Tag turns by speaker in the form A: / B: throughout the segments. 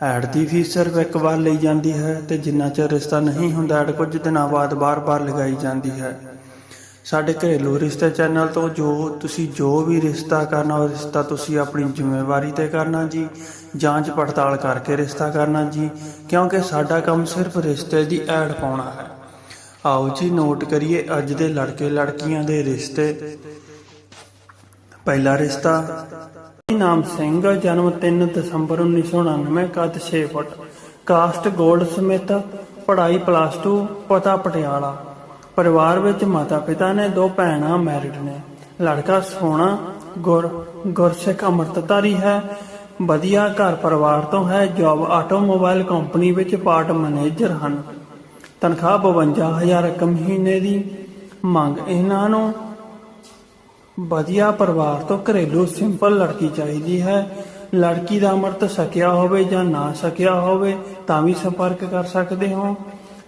A: Add ਦੀ fees ਸਿਰਫ ਇੱਕ ਵਾਰ ਲਈ ਜਾਂਦੀ ਹੈ ਤੇ ਜਿੰਨਾ ਚਿਰ ਰਿਸ਼ਤਾ ਨਹੀਂ ਹੁੰਦਾ ਐਡ ਕੁਝ ਦਿਨਾਂ ਬਾਅਦ ਬਾਰ-ਬਾਰ ਲਗਾਈ ਜਾਂਦੀ ਹੈ। ਸਾਡੇ ਘਰੇਲੂ ਰਿਸ਼ਤੇ ਚੈਨਲ ਤੋਂ ਜੋ ਤੁਸੀਂ ਜੋ ਵੀ ਰਿਸ਼ਤਾ ਕਰਨਾ, ਉਹ ਰਿਸ਼ਤਾ ਤੁਸੀਂ ਆਪਣੀ ਜ਼ਿੰਮੇਵਾਰੀ ਤੇ ਕਰਨਾ ਜੀ, ਜਾਂਚ ਪੜਤਾਲ ਕਰਕੇ ਰਿਸ਼ਤਾ ਕਰਨਾ ਜੀ, ਕਿਉਂਕਿ ਸਾਡਾ ਕੰਮ ਸਿਰਫ ਰਿਸ਼ਤੇ ਦੀ ਐਡ ਪਾਉਣਾ ਹੈ। ਆਓ ਜੀ ਨੋਟ ਕਰੀਏ ਅੱਜ ਦੇ ਲੜਕੇ ਲੜਕੀਆਂ ਦੇ ਰਿਸ਼ਤੇ। ਪਹਿਲਾ ਰਿਸ਼ਤਾ ਨਾਮ ਸਿੰਘ ਜਨਮ 3 ਦਸੰਬਰ 1999 ਕੱਦ 6 ਫੁੱਟ। ਕਾਸਟ ਗੋਲਡ ਸਮੇਤ ਪੜ੍ਹਾਈ ਪਲੱਸ 2 ਪਤਾ ਪਟਿਆਲਾ। ਪਰਿਵਾਰ ਵਿੱਚ ਮਾਤਾ ਪਿਤਾ ਨੇ, ਦੋ ਭੈਣਾਂ ਮੈਰਿਡ ਨੇ। ਲੜਕਾ ਸੋਹਣਾ, ਗੁਰ, ਗੁਰਸਿੱਖ ਅੰਮ੍ਰਿਤਧਾਰੀ ਹੈ। ਵਧੀਆ ਘਰ ਪਰਿਵਾਰ ਤੋਂ ਹੈ ਜੌਬ ਆਟੋਮੋਬਾਈਲ ਕੰਪਨੀ ਵਿੱਚ ਪਾਰਟ ਮੈਨੇਜਰ ਹਨ। ਤਨਖਾਹ 52000 ਰਕਮ ਮਹੀਨੇ ਦੀ। ਮੰਗ ਇਹਨਾਂ ਨੂੰ ਵਧੀਆ ਪਰਿਵਾਰ ਤੋਂ ਘਰੇਲੂ ਸਿੰਪਲ ਲੜਕੀ ਚਾਹੀਦੀ ਹੈ। ਲੜਕੀ ਦਾ ਅਮਰਤ ਸਕਿਆ ਹੋਵੇ ਜਾਂ ਨਾ ਸਕਿਆ ਹੋਵੇ, ਤਾਂ ਵੀ ਸੰਪਰਕ ਕਰ ਸਕਦੇ ਹੋ।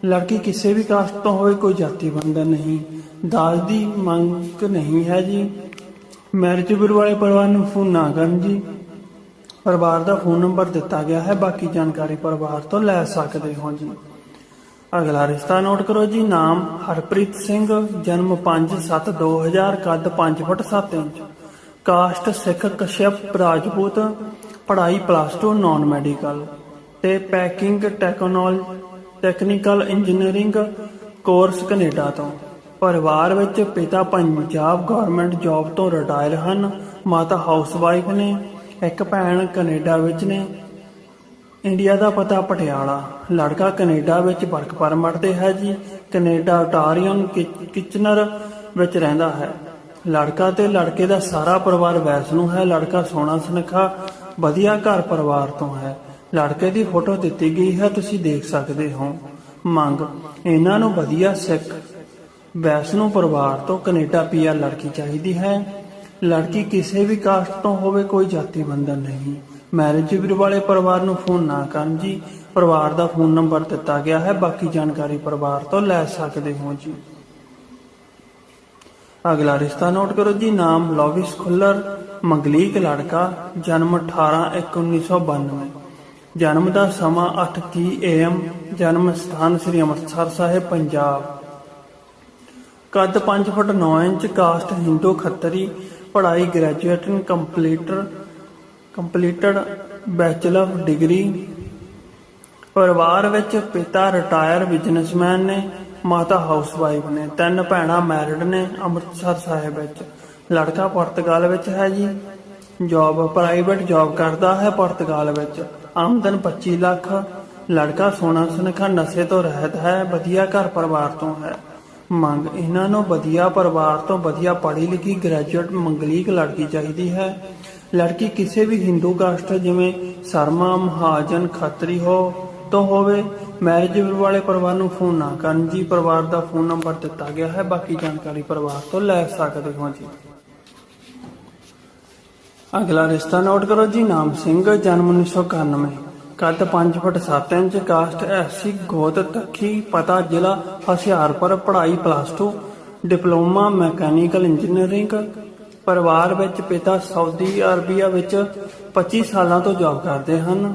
A: ਲੜਕੀ ਕਿਸੇ ਵੀ ਕਾਸਟ ਤੋਂ ਹੋਵੇ, ਕੋਈ ਜਾਤੀ ਬੰਧਨ ਨਹੀਂ। ਦਾਜ ਦੀ ਮੰਗ ਨਹੀਂ ਹੈ ਜੀ। ਮੈਰਿਜ ਬਿਊਰੋ ਵਾਲੇ ਪਰਿਵਾਰ ਨੂੰ ਫੋਨ ਨਾ ਕਰਨ ਜੀ। ਪਰਿਵਾਰ ਦਾ ਫੋਨ ਨੰਬਰ ਦਿੱਤਾ ਗਿਆ ਹੈ, ਬਾਕੀ ਜਾਣਕਾਰੀ ਪਰਿਵਾਰ ਤੋਂ ਲੈ ਸਕਦੇ ਹੋ ਜੀ। ਅਗਲਾ ਰਿਸ਼ਤਾ ਨੋਟ ਕਰੋ ਜੀ, ਨਾਮ ਹਰਪ੍ਰੀਤ ਸਿੰਘ, ਜਨਮ 5/7/2000 ਕੱਦ 5 foot 7 inch. Caste Sikh Kashyap Rajput, ਪੜ੍ਹਾਈ ਪਲੱਸ 2 ਨਾਨ ਮੈਡੀਕਲ ਤੇ packing ਟੈਕਨੋਲ technical engineering course Canada ਤੋਂ। ਪਰਿਵਾਰ ਵਿੱਚ ਪਿਤਾ ਪੰਜਾਬ ਗਵਰਨਮੈਂਟ ਜੌਬ ਤੋਂ ਰਿਟਾਇਰ ਹਨ, ਮਾਤਾ ਹਾਊਸਵਾਈਫ ਨੇ, ਇੱਕ ਭੈਣ ਕੈਨੇਡਾ ਵਿੱਚ ਨੇ ਇੰਡੀਆ ਦਾ ਪਤਾ ਪਟਿਆਲਾ। ਲੜਕਾ ਕੈਨੇਡਾ ਵਿੱਚ ਵਰਕ ਪਰਮਿਟ ਤੇ ਹੈ ਜੀ। ਕੈਨੇਡਾ ਉਟਾਰੀਅਨ ਕਿਚਨਰ ਵਿੱਚ ਰਹਿੰਦਾ ਹੈ। ਲੜਕਾ ਤੇ ਲੜਕੇ ਦਾ ਸਾਰਾ ਪਰਿਵਾਰ ਵੈਸ਼ਨੂੰ ਹੈ। ਲੜਕਾ ਸੋਹਣਾ ਸੁਨੱਖਾ, ਵਧੀਆ ਘਰ ਪਰਿਵਾਰ ਤੋਂ ਹੈ। ਲੜਕੇ ਦੀ ਫੋਟੋ ਦਿੱਤੀ ਗਈ ਹੈ, ਤੁਸੀਂ ਦੇਖ ਸਕਦੇ ਹੋ। ਮੰਗ, ਇਹਨਾਂ ਨੂੰ ਵਧੀਆ ਸਿੱਖ। ਵੈਸ਼ਨੂੰ ਪਰਿਵਾਰ ਤੋਂ ਕੈਨੇਡਾ ਪੀਆਰ ਲੜਕੀ ਚਾਹੀਦੀ ਹੈ। ਲੜਕੀ ਕਿਸੇ ਵੀ ਕਾਸਟ ਤੋਂ ਹੋਵੇ, ਕੋਈ ਜਾਤੀ ਬੰਧਨ ਨਹੀਂ। ਮੈਰਿਜ ਬਿਊਰੋ ਵਾਲੇ ਪਰਿਵਾਰ ਨੂੰ ਫੋਨ ਨਾ ਕਰਨ ਜੀ। ਪਰਿਵਾਰ ਦਾ ਫੋਨ ਨੰਬਰ ਦਿੱਤਾ ਗਿਆ ਹੈ। ਬਾਕੀ ਜਾਣਕਾਰੀ ਪਰਿਵਾਰ ਤੋਂ ਲੈ ਸਕਦੇ ਹੋ ਜੀ। ਅਗਲਾ ਰਿਸ਼ਤਾ ਨੋਟ ਕਰੋ ਜੀ। ਨਾਮ ਲੋਵਿਸ ਖੁੱਲਰ, ਮੰਗਲੀਕ ਲੜਕਾ, ਜਨਮ 18 1992 ਜਨਮ ਦਾ ਸਮਾਂ 8:30 AM ਜਨਮ ਸਥਾਨ ਸ੍ਰੀ ਅੰਮ੍ਰਿਤਸਰ ਸਾਹਿਬ, ਪੰਜਾਬ। ਕੱਦ 5 foot 9 inch, caste Hindu Khatri, ਪੜ੍ਹਾਈ ਗ੍ਰੈਜੂਏਟ ਕੰਪਲੀਟਰ ਕੰਪਲੀਟਡ ਬੈਚਲਰ ਡਿਗਰੀ ਪਰਿਵਾਰ ਵਿੱਚ ਪਿਤਾ ਰਿਟਾਇਰ ਬਿਜ਼ਨਸਮੈਨ ਨੇ, ਮਾਤਾ ਹਾਊਸਵਾਈਫ ਨੇ, ਤਿੰਨ ਭੈਣਾਂ ਮੈਰਿਡ ਨੇ ਅੰਮ੍ਰਿਤਸਰ ਸਾਹਿਬ ਵਿੱਚ। ਲੜਕਾ ਪੁਰਤਗਾਲ ਵਿੱਚ ਹੈ ਜੀ। ਜੌਬ ਪ੍ਰਾਈਵੇਟ ਜੌਬ ਕਰਦਾ ਹੈ ਪੁਰਤਗਾਲ ਵਿੱਚ। ਆਮਦਨ 25 ਲੱਖ। ਲੜਕਾ ਸੋਨਾ ਸੁਨੱਖਾ ਨਸ਼ੇ ਤੋਂ ਰਹਿਤ ਹੈ, ਵਧੀਆ ਘਰ ਪਰਿਵਾਰ ਤੋਂ ਹੈ। ਮੰਗ, ਇਹਨਾਂ ਨੂੰ ਵਧੀਆ ਪਰਿਵਾਰ ਤੋਂ ਵਧੀਆ ਪੜ੍ਹੀ ਲਿਖੀ ਗ੍ਰੈਜੂਏਟ ਮੰਗਲੀਕ ਲੜਕੀ ਚਾਹੀਦੀ ਹੈ। ਲੜਕੀ ਕਿਸੇ ਵੀ ਹਿੰਦੂ ਕਾਸਟ ਜਿਵੇਂ ਸ਼ਰਮਾ, ਮਹਾਜਨ, ਖੱਤਰੀ ਹੋ, ਤੋਂ ਹੋਵੇ ਮੈਰਿਜ ਵਾਲੇ ਪਰਿਵਾਰ ਨੂੰ ਫੋਨ ਨਾ ਕਰਨ। ਜੀ ਪਰਿਵਾਰ ਦਾ ਫੋਨ ਨੰਬਰ ਦਿੱਤਾ ਗਿਆ ਹੈ, ਬਾਕੀ ਜਾਣਕਾਰੀ ਪਰਿਵਾਰ ਤੋਂ ਲੈ ਸਕਦੇ ਹੋ ਜੀ। ਅਗਲਾ ਰਿਸ਼ਤਾ ਨੋਟ ਕਰੋ ਜੀ, ਨਾਮ ਸਿੰਘ, ਜਨਮ 1991 ਕੱਦ 5 ਫੁੱਟ 7 ਇੰਚ, ਕਾਸਟ ਐਸੀ ਗੋਤ ਤੱਖੀ, ਪਤਾ ਜ਼ਿਲ੍ਹਾ ਹੁਸ਼ਿਆਰਪੁਰ ਪੜ੍ਹਾਈ ਪਲੱਸ 2 ਡਿਪਲੋਮਾ ਮੈਕੈਨੀਕਲ ਇੰਜੀਨੀਅਰਿੰਗ ਪਰਿਵਾਰ ਵਿੱਚ ਪਿਤਾ ਸਾਊਦੀ ਅਰਬੀਆ ਵਿੱਚ 25 ਸਾਲਾਂ ਤੋਂ ਜੌਬ ਕਰਦੇ ਹਨ।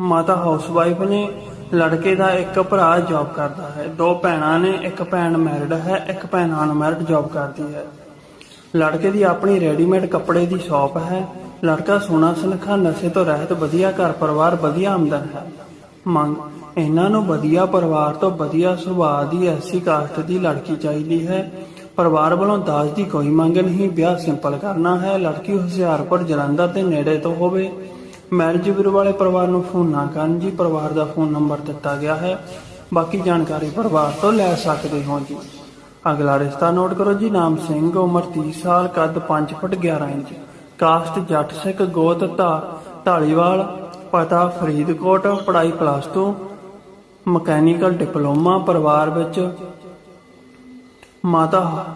A: ਮਾਤਾ ਹਾਊਸਵਾਈਫ ਨੇ ਲੜਕੇ ਦਾ ਇੱਕ ਭਰਾ ਜੌਬ ਕਰਦਾ ਹੈ। ਦੋ ਭੈਣਾਂ ਨੇ, ਇੱਕ ਭੈਣ ਮੈਰਿਡ ਹੈ, ਇੱਕ ਭੈਣ ਅਨਮੈਰਿਡ ਜੌਬ ਕਰਦੀ ਹੈ। ਲੜਕੇ ਦੀ ਆਪਣੀ ਰੈਡੀਮੇਡ ਕੱਪੜੇ ਦੀ ਸ਼ਾਪ ਹੈ। ਲੜਕਾ ਸੋਨਾ ਸੁਨੱਖਾ, ਨਸ਼ੇ ਤੋਂ ਰਹਿਤ, ਵਧੀਆ ਘਰ ਪਰਿਵਾਰ, ਵਧੀਆ ਆਮਦਨ ਹੈ। ਮੰਗ, ਇਹਨਾਂ ਨੂੰ ਵਧੀਆ ਪਰਿਵਾਰ ਤੋਂ ਵਧੀਆ ਸੁਭਾਅ ਦੀ ਐਸੀ ਕਾਸਟ ਦੀ ਲੜਕੀ ਚਾਹੀਦੀ ਹੈ। ਪਰਿਵਾਰ ਵੱਲੋਂ ਦਾਜ ਦੀ ਕੋਈ ਮੰਗ ਨਹੀਂ, ਵਿਆਹ ਸਿੰਪਲ ਕਰਨਾ ਹੈ, ਲੜਕੀ ਹੁਸ਼ਿਆਰਪੁਰ, ਜਲੰਧਰ ਦੇ ਨੇੜੇ ਤੋਂ ਹੋਵੇ। ਮੈਰਿਜ ਬਿਊਰੋ ਵਾਲੇ ਪਰਿਵਾਰ ਨੂੰ ਫੋਨ ਨਾ ਕਰਨ ਜੀ, ਪਰਿਵਾਰ ਦਾ ਫੋਨ ਨੰਬਰ ਦਿੱਤਾ ਗਿਆ ਹੈ। ਬਾਕੀ ਜਾਣਕਾਰੀ ਪਰਿਵਾਰ ਤੋਂ ਲੈ ਸਕਦੇ ਹੋ ਜੀ। ਅਗਲਾ ਰਿਸ਼ਤਾ ਨੋਟ ਕਰੋ ਜੀ, ਨਾਮ ਸਿੰਘ, ਉਮਰ 30 ਸਾਲ, ਕੱਦ 5 ਫੁੱਟ 11 ਇੰਚ ਕਾਸਟ ਜੱਟ ਸਿੱਖ, ਗੋਤ ਧਾ ਢਾਲੀਵਾਲ, ਪਤਾ ਫਰੀਦਕੋਟ, ਪੜ੍ਹਾਈ ਪਲੱਸ 2 ਮਕੈਨੀਕਲ ਡਿਪਲੋਮਾ, ਪਰਿਵਾਰ ਵਿੱਚ ਮਾਤਾ।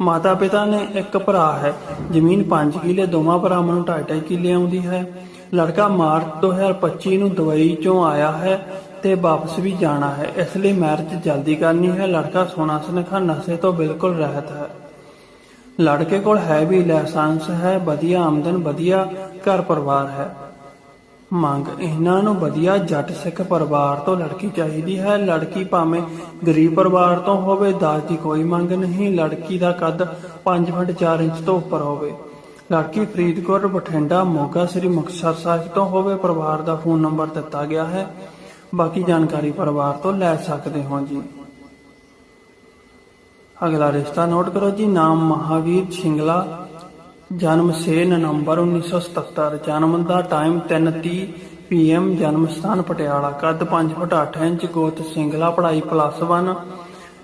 A: ਮਾਤਾ ਪਿਤਾ ਨੇ ਇੱਕ ਭਰਾ ਹੈ। ਜ਼ਮੀਨ 5 ਕਿੱਲੇ, ਦੋਵਾਂ ਭਰਾਵਾਂ ਨੂੰ 2.5 ਕਿੱਲੇ ਆਉਂਦੀ ਹੈ। ਲੜਕਾ ਮਾਰਚ 2025 ਨੂੰ ਦੁਬਈ ਚੋਂ ਆਇਆ ਹੈ ਤੇ ਵਾਪਸ ਵੀ ਜਾਣਾ ਹੈ। ਇਸ ਲਈ ਮੈਰਿਜ ਜਲਦੀ ਕਰਨੀ ਹੈ। ਲੜਕਾ ਸੋਨਾ ਸੁਨੱਖਾ ਨਸ਼ੇ ਤੋਂ ਬਿਲਕੁਲ ਰਹਿਤ ਹੈ। ਲੜਕੇ ਕੋਲ ਹੈ ਵੀ ਲਾਇਸੈਂਸ ਹੈ, ਵਧੀਆ ਆਮਦਨ, ਵਧੀਆ ਘਰ ਪਰਿਵਾਰ ਹੈ। ਮੰਗ। ਇਹਨਾਂ ਨੂੰ ਵਧੀਆ ਜੱਟ ਸਿੱਖ ਪਰਿਵਾਰ ਤੋਂ ਲੜਕੀ ਚਾਹੀਦੀ ਹੈ। ਲੜਕੀ ਭਾਵੇਂ ਗਰੀਬ ਪਰਿਵਾਰ ਤੋਂ ਹੋਵੇ, ਦਾਜ ਦੀ ਕੋਈ ਮੰਗ ਨਹੀਂ। ਲੜਕੀ ਦਾ ਕੱਦ 5 ਫੁੱਟ 4 ਇੰਚ ਤੋਂ ਉੱਪਰ ਹੋਵੇ। ਲੜਕੀ ਫਰੀਦਕੋਟ, ਬਠਿੰਡਾ, ਮੋਗਾ, ਸ੍ਰੀ ਮੁਕਤਸਰ ਸਾਹਿਬ ਤੋਂ ਹੋਵੇ, ਪਰਿਵਾਰ ਦਾ ਫੋਨ ਨੰਬਰ ਦਿੱਤਾ ਗਿਆ ਹੈ। ਬਾਕੀ ਜਾਣਕਾਰੀ ਪਰਿਵਾਰ ਤੋਂ ਲੈ ਸਕਦੇ ਹੋ ਜੀ। ਅਗਲਾ ਰਿਸ਼ਤਾ ਨੋਟ ਕਰੋ ਜੀ। ਨਾਮ ਮਹਾਵੀਰ ਸਿੰਗਲਾ। ਜਨਮ 6 ਨਵੰਬਰ 1977 ਜਨਮ ਦਾ ਟਾਈਮ 3:30 ਪੀਐਮ ਜਨਮ ਸਥਾਨ ਪਟਿਆਲਾ, ਕੱਦ 5 ਫੁੱਟ 8 ਇੰਚ, ਗੋਤ ਸਿੰਗਲਾ, ਪੜ੍ਹਾਈ ਪਲੱਸ 1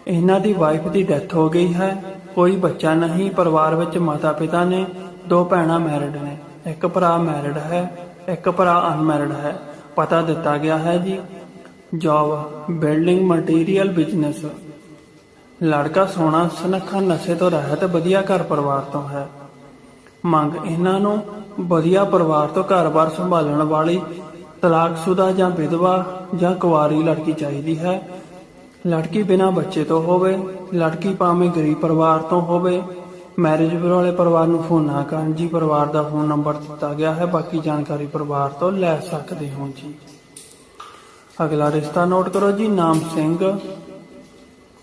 A: ਇਹਨਾਂ ਦੀ ਵਾਈਫ ਦੀ ਡੈਥ ਹੋ ਗਈ ਹੈ। ਕੋਈ ਬੱਚਾ ਨਹੀਂ, ਪਰਿਵਾਰ ਵਿੱਚ ਮਾਤਾ ਪਿਤਾ ਨੇ, ਦੋ ਭੈਣਾਂ ਮੈਰਿਡ ਨੇ। ਇੱਕ ਭਰਾ ਮੈਰਿਡ ਹੈ, ਇੱਕ ਭਰਾ ਅਨਮੈਰਿਡ ਹੈ। ਪਤਾ ਦਿੱਤਾ ਗਿਆ ਹੈ ਜੀ ਜੌਬ ਬਿਲਡਿੰਗ ਮਟੀਰੀਅਲ ਬਿਜ਼ਨਸ ਲੜਕਾ ਸੋਨਾ ਸੁਨੱਖਾ, ਨਸ਼ੇ ਤੋਂ ਰਹਿਤ, ਵਧੀਆ ਘਰ ਪਰਿਵਾਰ ਤੋਂ ਹੈ। ਮੰਗ ਇਹਨਾਂ ਨੂੰ ਵਧੀਆ ਪਰਿਵਾਰ ਤੋਂ ਘਰ-ਬਾਰ ਸੰਭਾਲਣ ਵਾਲੀ ਤਲਾਕਸ਼ੁਦਾ ਜਾਂ ਵਿਧਵਾ ਜਾਂ ਕੁਆਰੀ ਲੜਕੀ ਚਾਹੀਦੀ ਹੈ। ਲੜਕੀ ਬਿਨਾਂ ਬੱਚੇ ਤੋਂ ਹੋਵੇ, ਲੜਕੀ ਭਾਵੇਂ ਗਰੀਬ ਪਰਿਵਾਰ ਤੋਂ ਹੋਵੇ ਮੈਰਿਜ ਬਿਊਰੋ ਵਾਲੇ ਪਰਿਵਾਰ ਨੂੰ ਫੋਨ ਨਾ ਕਰਨ ਜੀ, ਪਰਿਵਾਰ ਦਾ ਫੋਨ ਨੰਬਰ ਦਿੱਤਾ ਗਿਆ ਹੈ, ਬਾਕੀ ਜਾਣਕਾਰੀ ਪਰਿਵਾਰ ਤੋਂ ਲੈ ਸਕਦੇ ਹੋ ਜੀ। ਅਗਲਾ ਰਿਸ਼ਤਾ ਨੋਟ ਕਰੋ ਜੀ, ਨਾਮ ਸਿੰਘ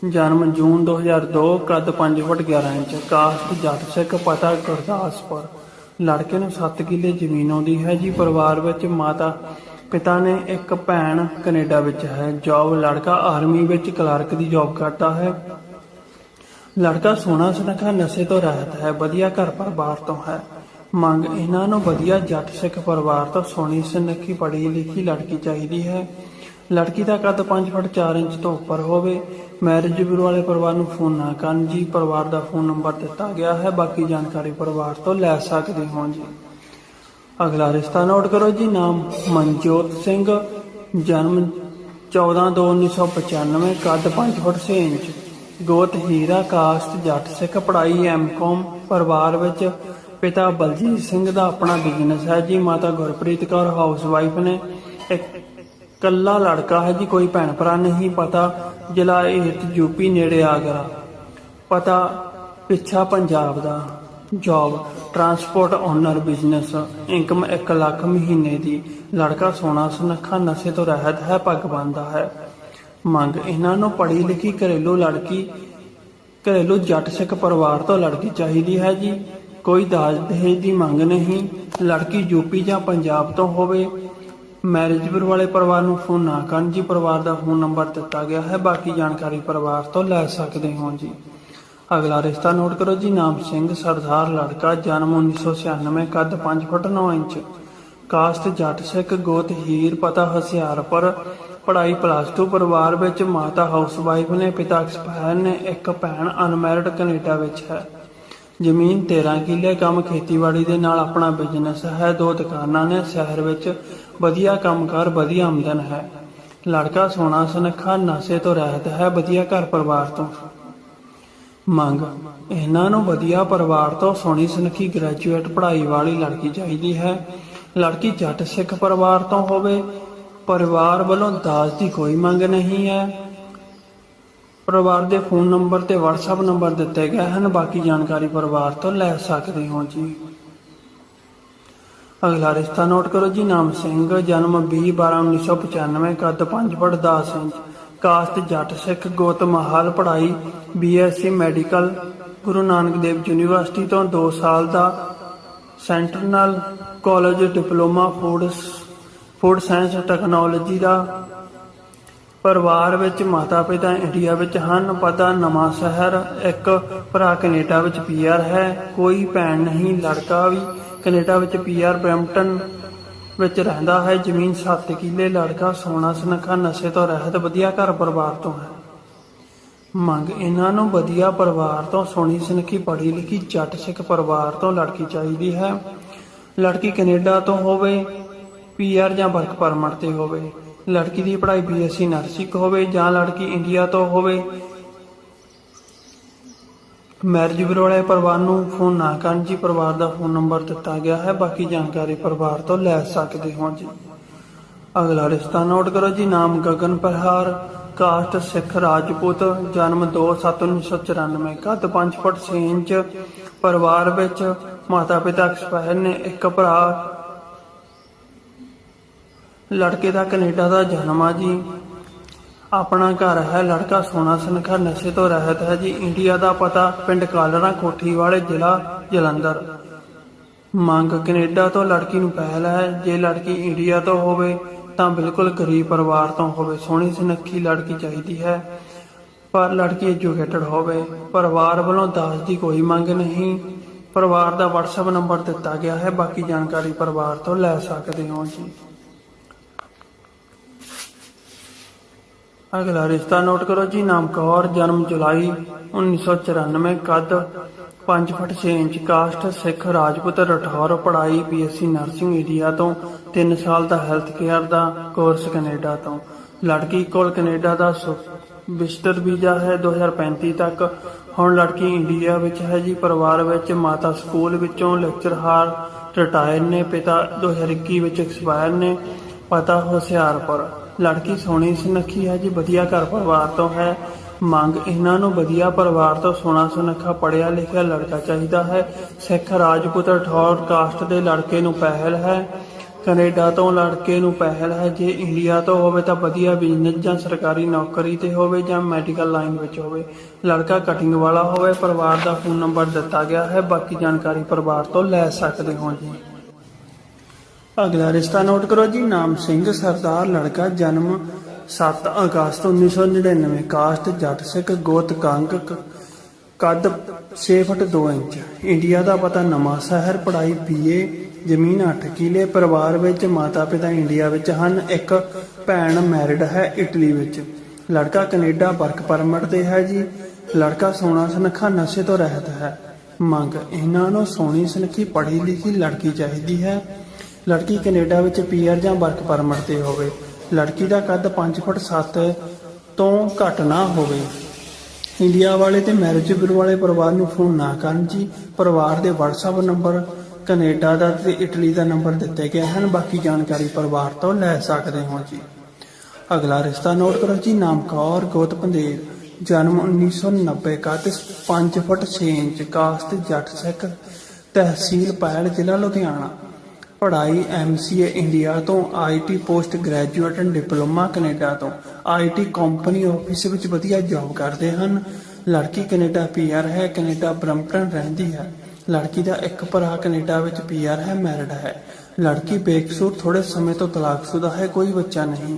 A: ਜਨਮ ਜੂਨ 2002 ਕੱਦ 5 ਫੁੱਟ 11 ਇੰਚ ਕਾਸਟ ਜੱਟ ਸਿੱਖ ਪਤਾ ਗੁਰਦਾਸਪੁਰ। ਲੜਕੇ ਨੂੰ 7 ਕਿੱਲੇ ਜ਼ਮੀਨ ਆਉਂਦੀ ਹੈ ਜੀ। ਪਰਿਵਾਰ ਵਿੱਚ ਮਾਤਾ, ਪਿਤਾ ਨੇ ਇੱਕ ਭੈਣ ਕੈਨੇਡਾ ਵਿੱਚ ਹੈ। ਜੌਬ ਲੜਕਾ ਆਰਮੀ ਵਿੱਚ ਕਲਰਕ ਦੀ ਜੌਬ ਕਰਦਾ ਹੈ। ਲੜਕਾ ਸੋਨਾ ਸੁਨੱਖਾ ਨਸ਼ੇ ਤੋਂ ਰਹਿਤ ਹੈ। ਵਧੀਆ ਘਰ ਪਰਿਵਾਰ ਤੋਂ ਹੈ। ਮੰਗ ਇਹਨਾਂ ਨੂੰ ਵਧੀਆ ਜੱਟ ਸਿੱਖ ਪਰਿਵਾਰ ਤੋਂ ਸੋਹਣੀ, ਸੁਨੱਖੀ ਪੜ੍ਹੀ ਲਿਖੀ ਲੜਕੀ ਚਾਹੀਦੀ ਹੈ। ਲੜਕੀ ਦਾ ਕੱਦ 5 ਫੁੱਟ 4 ਇੰਚ ਤੋਂ ਉੱਪਰ ਹੋਵੇ। ਮੈਰਿਜ ਬਿਊਰੋ ਵਾਲੇ ਪਰਿਵਾਰ ਨੂੰ ਫੋਨ ਨਾ ਕਰਨ ਜੀ। ਪਰਿਵਾਰ ਦਾ ਫੋਨ ਨੰਬਰ ਦਿੱਤਾ ਗਿਆ ਹੈ। ਬਾਕੀ ਜਾਣਕਾਰੀ ਪਰਿਵਾਰ ਤੋਂ ਲੈ ਸਕਦੇ ਹੋ ਜੀ। ਅਗਲਾ ਰਿਸ਼ਤਾ ਨੋਟ ਕਰੋ ਜੀ। ਨਾਮ ਮਨਜੋਤ ਸਿੰਘ। ਜਨਮ 14/2/1995 ਕੱਦ 5 ਫੁੱਟ 6 ਇੰਚ। ਗੋਤ ਹੀਰਾ ਕਾਸਟ ਜੱਟ ਸਿੱਖ, ਪੜ੍ਹਾਈ ਐਮਕਾਮ ਪਰਿਵਾਰ ਵਿੱਚ ਪਿਤਾ ਬਲਜੀਤ ਸਿੰਘ ਦਾ ਆਪਣਾ ਬਿਜ਼ਨਸ ਹੈ ਜੀ। ਮਾਤਾ ਗੁਰਪ੍ਰੀਤ ਕੌਰ ਹਾਊਸ ਵਾਈਫ ਨੇ ਇੱਕ ਕੱਲਾ ਲੜਕਾ ਹੈ ਜੀ, ਕੋਈ ਭੈਣ ਭਰਾ ਨਹੀਂ, ਪਤਾ ਜ਼ਿਲ੍ਹਾ ਏਟ ਯੂਪੀ ਨੇੜੇ ਆਗਰਾ ਪਤਾ ਪਿੱਛਾ ਪੰਜਾਬ ਦਾ job transport owner business income 1 lakh ਮਹੀਨੇ ਦੀ। ਲੜਕਾ ਸੋਨਾ ਸੁਨੱਖਾ, ਨਸ਼ੇ ਤੋਂ ਰਹਿਤ ਹੈ, ਪੱਗ ਬੰਨਦਾ ਹੈ। ਮੰਗ, ਇਹਨਾਂ ਨੂੰ ਪੜ੍ਹੀ ਲਿਖੀ ਘਰੇਲੂ ਲੜਕੀ, ਘਰੇਲੂ ਜੱਟ ਸਿੱਖ ਪਰਿਵਾਰ ਤੋਂ ਲੜਕੀ ਚਾਹੀਦੀ ਹੈ ਜੀ। ਕੋਈ ਦਾਜ ਦਹੇਜ ਦੀ ਮੰਗ ਨਹੀਂ। ਲੜਕੀ ਯੂਪੀ ਜਾਂ ਪੰਜਾਬ ਤੋਂ ਹੋਵੇ ਮੈਰਿਜ ਵਾਲੇ ਪਰਿਵਾਰ ਨੂੰ ਫੋਨ ਨਾ ਕਰਨ ਜੀ, ਪਰਿਵਾਰ ਦਾ ਫੋਨ ਨੰਬਰ ਦਿੱਤਾ ਗਿਆ ਹੈ, ਬਾਕੀ ਜਾਣਕਾਰੀ ਪਰਿਵਾਰ ਤੋਂ ਲੈ ਸਕਦੇ ਹੋ ਜੀ। ਅਗਲਾ ਰਿਸ਼ਤਾ ਨੋਟ ਕਰੋ ਜੀ, ਨਾਮ ਸਿੰਘ, ਸਰਦਾਰ ਲੜਕਾ, ਜਨਮ 1996 ਕੱਦ 5 ਫੁੱਟ 9 ਇੰਚ। ਕਾਸਟ ਜੱਟ ਸਿੱਖ, ਗੋਤ ਹੀਰ, ਪਤਾ ਹਸਿਆਰਪੁਰ ਪੜ੍ਹਾਈ ਪਲੱਸ 2 ਪਰਿਵਾਰ ਵਿੱਚ ਮਾਤਾ ਹਾਊਸ ਵਾਈਫ ਨੇ, ਪਿਤਾ ਐਕਸਪਾਇਰ ਨੇ, ਇੱਕ ਭੈਣ ਅਨਮੈਰਿਡ ਕੈਨੇਡਾ ਵਿੱਚ ਹੈ। ਜ਼ਮੀਨ 13 ਕਿੱਲੇ ਕੰਮ ਖੇਤੀਬਾੜੀ ਦੇ ਨਾਲ ਆਪਣਾ ਬਿਜ਼ਨਸ ਹੈ। ਦੋ ਦੁਕਾਨਾਂ ਨੇ ਸ਼ਹਿਰ ਵਿੱਚ ਵਧੀਆ ਕੰਮਕਾਰ, ਵਧੀਆ ਆਮਦਨ ਹੈ। ਲੜਕਾ ਸੋਨਾ ਸੁਨੱਖਾ, ਨਸ਼ੇ ਤੋਂ ਰਹਿਤ ਹੈ, ਵਧੀਆ ਘਰ ਪਰਿਵਾਰ ਤੋਂ। ਮੰਗ, ਇਹਨਾਂ ਨੂੰ ਵਧੀਆ ਪਰਿਵਾਰ ਤੋਂ ਸੋਹਣੀ, ਸੁਨੱਖੀ ਗ੍ਰੈਜੂਏਟ ਪੜ੍ਹਾਈ ਵਾਲੀ ਲੜਕੀ ਚਾਹੀਦੀ ਹੈ। ਲੜਕੀ ਜੱਟ ਸਿੱਖ ਪਰਿਵਾਰ ਤੋਂ ਹੋਵੇ, ਪਰਿਵਾਰ ਵੱਲੋਂ ਦਾਜ ਦੀ ਕੋਈ ਮੰਗ ਨਹੀਂ ਹੈ। ਪਰਿਵਾਰ ਦੇ ਫੋਨ ਨੰਬਰ ਤੇ WhatsApp ਨੰਬਰ ਦਿੱਤੇ ਗਏ ਹਨ। ਬਾਕੀ ਜਾਣਕਾਰੀ ਪਰਿਵਾਰ ਤੋਂ ਲੈ ਸਕਦੇ ਹੋ ਜੀ। ਅਗਲਾ ਰਿਸ਼ਤਾ ਨੋਟ ਕਰੋ ਜੀ। ਨਾਮ ਸਿੰਘ, ਜਨਮ 20/12/1995 ਕੱਦ 5 ਫੁੱਟ 10 ਇੰਚ ਕਾਸਟ ਜੱਟ ਸਿੱਖ, ਗੋਤ ਮਹਾਲ, ਪੜ੍ਹਾਈ BSc medical Guru Nanak Dev university ਤੋਂ 2 ਸਾਲ ਦਾ Centennial college diploma food food science technology ਦਾ ਪਰਿਵਾਰ ਵਿੱਚ ਮਾਤਾ ਪਿਤਾ ਇੰਡੀਆ ਵਿੱਚ ਹਨ। ਪਤਾ, ਨਵਾਂ ਸ਼ਹਿਰ ਇੱਕ ਭਰਾ ਕੈਨੇਡਾ ਵਿੱਚ ਪੀਆਰ ਹੈ। ਕੋਈ ਭੈਣ ਨਹੀਂ, ਲੜਕਾ ਵੀ ਕੈਨੇਡਾ ਵਿੱਚ ਪੀਆਰ ਬ੍ਰੈਂਪਟਨ ਵਿੱਚ ਰਹਿੰਦਾ ਹੈ। ਜ਼ਮੀਨ 7 ਕਿੱਲੇ, ਲੜਕਾ ਸੋਨਾ ਸੁਨੱਖਾ, ਨਸ਼ੇ ਤੋਂ ਰਹਿਤ, ਵਧੀਆ ਘਰ ਪਰਿਵਾਰ ਤੋਂ ਹੈ। ਮੰਗ ਇਹਨਾਂ ਨੂੰ ਵਧੀਆ ਪਰਿਵਾਰ ਤੋਂ, ਸੋਹਣੀ ਸੁਨੱਖੀ ਪੜ੍ਹੀ ਲਿਖੀ ਜੱਟ ਸਿੱਖ ਪਰਿਵਾਰ ਤੋਂ ਲੜਕੀ ਚਾਹੀਦੀ ਹੈ। ਲੜਕੀ ਕੈਨੇਡਾ ਤੋਂ ਹੋਵੇ ਪੀਆਰ ਜਾਂ ਵਰਕ ਪਰਮਿਟ ਤੇ ਹੋਵੇ। ਲੜਕੀ ਦੀ ਪੜ੍ਹਾਈ ਬੀਐਸਸੀ ਨਰਸਿੰਗ ਹੋਵੇ ਜਾਂ ਲੜਕੀ ਇੰਡੀਆ ਤੋਂ ਹੋਵੇ। ਮੈਰਿਜ ਬਿਊਰੋ ਵਾਲੇ ਪਰਿਵਾਰ ਨੂੰ ਫੋਨ ਨਾ ਕਰਨ ਜੀ, ਪਰਿਵਾਰ ਦਾ ਫੋਨ ਨੰਬਰ ਦਿੱਤਾ ਗਿਆ ਹੈ। ਬਾਕੀ ਜਾਣਕਾਰੀ ਪਰਿਵਾਰ ਤੋਂ ਲੈ ਸਕਦੇ ਹੋ ਜੀ। ਅਗਲਾ ਰਿਸ਼ਤਾ ਨੋਟ ਕਰੋ ਜੀ, ਨਾਮ ਗਗਨ ਪ੍ਰਹਾਰ, ਕਾਸਟ ਸਿੱਖ ਰਾਜਪੂਤ, ਜਨਮ 2/7/1994 ਕੱਦ 5 ਫੁੱਟ 6 ਇੰਚ, ਪਰਿਵਾਰ ਵਿੱਚ ਮਾਤਾ ਪਿਤਾ ਐਕਸਪਾਇਰ ਨੇ ਇੱਕ ਭਰਾ ਲੜਕੇ ਦਾ ਕੈਨੇਡਾ ਦਾ ਜਨਮ ਆ ਜੀ। ਆਪਣਾ ਘਰ ਹੈ ਲੜਕਾ ਸੋਨਾ ਸੁਨੱਖਾ ਨਸ਼ੇ ਤੋਂ ਰਹਿਤ ਹੈ ਜੀ। ਇੰਡੀਆ ਦਾ ਪਤਾ ਪਿੰਡ ਕਾਲਰਾ ਕੋਠੀ ਵਾਲੇ ਜ਼ਿਲ੍ਹਾ ਜਲੰਧਰ। ਮੰਗ ਕੈਨੇਡਾ ਤੋਂ ਲੜਕੀ ਨੂੰ ਪਹਿਲ ਹੈ। ਜੇ ਲੜਕੀ ਇੰਡੀਆ ਤੋਂ ਹੋਵੇ ਤਾਂ ਬਿਲਕੁਲ ਗਰੀਬ ਪਰਿਵਾਰ ਤੋਂ ਹੋਵੇ। ਸੋਹਣੀ ਸੁਨੱਖੀ ਲੜਕੀ ਚਾਹੀਦੀ ਹੈ। ਪਰ ਲੜਕੀ ਐਜੂਕੇਟਡ ਹੋਵੇ। ਪਰਿਵਾਰ ਵੱਲੋਂ ਦਾਜ ਦੀ ਕੋਈ ਮੰਗ ਨਹੀਂ। ਪਰਿਵਾਰ ਦਾ WhatsApp ਨੰਬਰ ਦਿੱਤਾ ਗਿਆ ਹੈ। ਬਾਕੀ ਜਾਣਕਾਰੀ ਪਰਿਵਾਰ ਤੋਂ ਲੈ ਸਕਦੇ ਹੋ ਜੀ। ਅਗਲਾ ਰਿਸ਼ਤਾ ਨੋਟ ਕਰੋ ਜੀ, ਨਾਮ ਕੌਰ, ਜਨਮ ਜੁਲਾਈ 1994 ਕੱਦ 5 foot 6 inch, caste, Sikh, Rajput, Rathore, ਪੜ੍ਹਾਈ ਬੀਐਸਸੀ ਨਰਸਿੰਗ, ਇੰਡੀਆ ਤੋਂ 3 ਸਾਲ ਦਾ ਹੈਲਥ ਕੇਅਰ ਦਾ ਕੋਰਸ ਕੈਨੇਡਾ ਤੋਂ। ਲੜਕੀ ਕੋਲ ਕੈਨੇਡਾ ਦਾ ਵਿਜ਼ਟਰ ਵੀਜ਼ਾ ਹੈ 2035 ਤੱਕ। ਹੁਣ ਲੜਕੀ ਇੰਡੀਆ ਵਿੱਚ ਹੈ ਜੀ, ਪਰਿਵਾਰ ਵਿੱਚ ਮਾਤਾ ਸਕੂਲ ਵਿੱਚੋਂ ਲੈਕਚਰਹਾਰ ਰਿਟਾਇਰ ਨੇ, ਪਿਤਾ 2021 ਵਿੱਚ ਐਕਸਪਾਇਰ ਨੇ, ਪਤਾ ਹੁਸ਼ਿਆਰਪੁਰ। ਲੜਕੀ ਸੋਹਣੀ ਸੁਨੱਖੀ ਹੈ ਜੀ, ਵਧੀਆ ਘਰ ਪਰਿਵਾਰ ਤੋਂ ਹੈ। ਮੰਗ ਇਹਨਾਂ ਨੂੰ ਵਧੀਆ ਪਰਿਵਾਰ ਤੋਂ ਸੋਹਣਾ ਸੁਨੱਖਾ ਪੜਿਆ ਲਿਖਿਆ ਲੜਕਾ ਚਾਹੀਦਾ ਹੈ। ਸਿੱਖ ਰਾਜਪੂਤ ਠੌਰ ਕਾਸਟ ਦੇ ਲੜਕੇ ਨੂੰ ਪਹਿਲ ਹੈ। ਕੈਨੇਡਾ ਤੋਂ ਲੜਕੇ ਨੂੰ ਪਹਿਲ ਹੈ। ਜੇ ਇੰਡੀਆ ਤੋਂ ਹੋਵੇ ਤਾਂ ਵਧੀਆ ਬਿਜ਼ਨਸ ਜਾਂ ਸਰਕਾਰੀ ਨੌਕਰੀ ਤੇ ਹੋਵੇ ਜਾਂ ਮੈਡੀਕਲ ਲਾਈਨ ਵਿੱਚ ਹੋਵੇ। ਲੜਕਾ ਕਟਿੰਗ ਵਾਲਾ ਹੋਵੇ, ਪਰਿਵਾਰ ਦਾ ਫੋਨ ਨੰਬਰ ਦਿੱਤਾ ਗਿਆ ਹੈ। ਬਾਕੀ ਜਾਣਕਾਰੀ ਪਰਿਵਾਰ ਤੋਂ ਲੈ ਸਕਦੇ ਹੋ ਜੀ। ਅਗਲਾ ਰਿਸ਼ਤਾ ਨੋਟ ਕਰੋ ਜੀ, ਨਾਮ ਸਿੰਘ, ਸਰਦਾਰ, ਲੜਕਾ, ਜਨਮ 7 ਅਗਸਤ 1999 ਕਾਸਟ ਜੱਟ ਸਿੱਖ, ਗੋਤ, ਕੰਗ, ਕ- ਕੱਦ 6 ਫੁੱਟ 2 ਇੰਚ। ਇੰਡੀਆ ਦਾ ਪਤਾ ਨਵਾਂ ਸ਼ਹਿਰ ਪੜਾਈ ਬੀਏ, ਜ਼ਮੀਨ 8 ਕਿਲੇ, ਪਰਿਵਾਰ ਵਿੱਚ ਮਾਤਾ ਪਿਤਾ ਇੰਡੀਆ ਵਿੱਚ ਹਨ, ਇੱਕ ਭੈਣ ਮੈਰਿਡ ਹੈ ਇਟਲੀ ਵਿੱਚ। ਲੜਕਾ ਕੈਨੇਡਾ ਵਰਕ ਪਰਮਿਟ ਤੇ ਹੈ ਜੀ, ਲੜਕਾ ਸੋਨਾ ਸੁਨੱਖਾ ਨਸ਼ੇ ਤੋਂ ਰਹਿਤ ਹੈ। ਮੰਗ, ਇਹਨਾਂ ਨੂੰ ਸੋਹਣੀ ਸੁਨੱਖੀ ਪੜ੍ਹੀ ਲਿਖੀ ਲੜਕੀ ਚਾਹੀਦੀ ਹੈ। ਲੜਕੀ ਕੈਨੇਡਾ ਵਿੱਚ ਪੀਆਰ ਜਾਂ ਵਰਕ ਪਰਮਿਟ ਤੇ ਹੋਵੇ। ਲੜਕੀ ਦਾ ਕੱਦ 5 ਫੁੱਟ 7 ਤੋਂ ਘੱਟ ਨਾ ਹੋਵੇ। ਇੰਡੀਆ ਵਾਲੇ ਤੇ ਮੈਰਿਜ ਬਿਊਰੋ ਵਾਲੇ ਪਰਿਵਾਰ ਨੂੰ ਫੋਨ ਨਾ ਕਰਨ ਜੀ। ਪਰਿਵਾਰ ਦੇ WhatsApp ਨੰਬਰ, ਕੈਨੇਡਾ ਦਾ ਤੇ ਇਟਲੀ ਦਾ ਨੰਬਰ ਦਿੱਤੇ ਗਏ ਹਨ। ਬਾਕੀ ਜਾਣਕਾਰੀ ਪਰਿਵਾਰ ਤੋਂ ਲੈ ਸਕਦੇ ਹੋ ਜੀ। ਅਗਲਾ ਰਿਸ਼ਤਾ ਨੋਟ ਕਰੋ ਜੀ। ਨਾਮ ਕੌਰ, ਗੋਤ ਪੰਦੇਰ ਜਨਮ 1990 ਕੱਦ 5 ਫੁੱਟ 6 ਇੰਚ, ਕਾਸਤ ਜੱਟ ਸਿੱਖ ਤਹਿਸੀਲ ਪਾਇਲ ਜ਼ਿਲ੍ਹਾ ਲੁਧਿਆਣਾ। ਪੜ੍ਹਾਈ ਐਮਸੀਏ ਇੰਡੀਆ ਤੋਂ IT post graduate and diploma Canada ਤੋਂ। ਆਈਟੀ ਕੰਪਨੀ ਆਫਿਸ ਵਿੱਚ ਵਧੀਆ ਜੌਬ ਕਰਦੇ ਹਨ। ਲੜਕੀ ਕੈਨੇਡਾ ਪੀਆਰ ਹੈ ਕੈਨੇਡਾ ਬ੍ਰੈਂਪਟਨ ਰਹਿੰਦੀ ਹੈ। ਲੜਕੀ ਦਾ ਇੱਕ ਭਰਾ ਕੈਨੇਡਾ ਵਿੱਚ ਪੀਆਰ ਹੈ ਮੈਰਿਡ ਹੈ। ਲੜਕੀ ਬੇਕਸੂਰ ਥੋੜੇ ਸਮੇਂ ਤੋਂ ਤਲਾਕਸ਼ੁਦਾ ਹੈ, ਕੋਈ ਬੱਚਾ ਨਹੀਂ।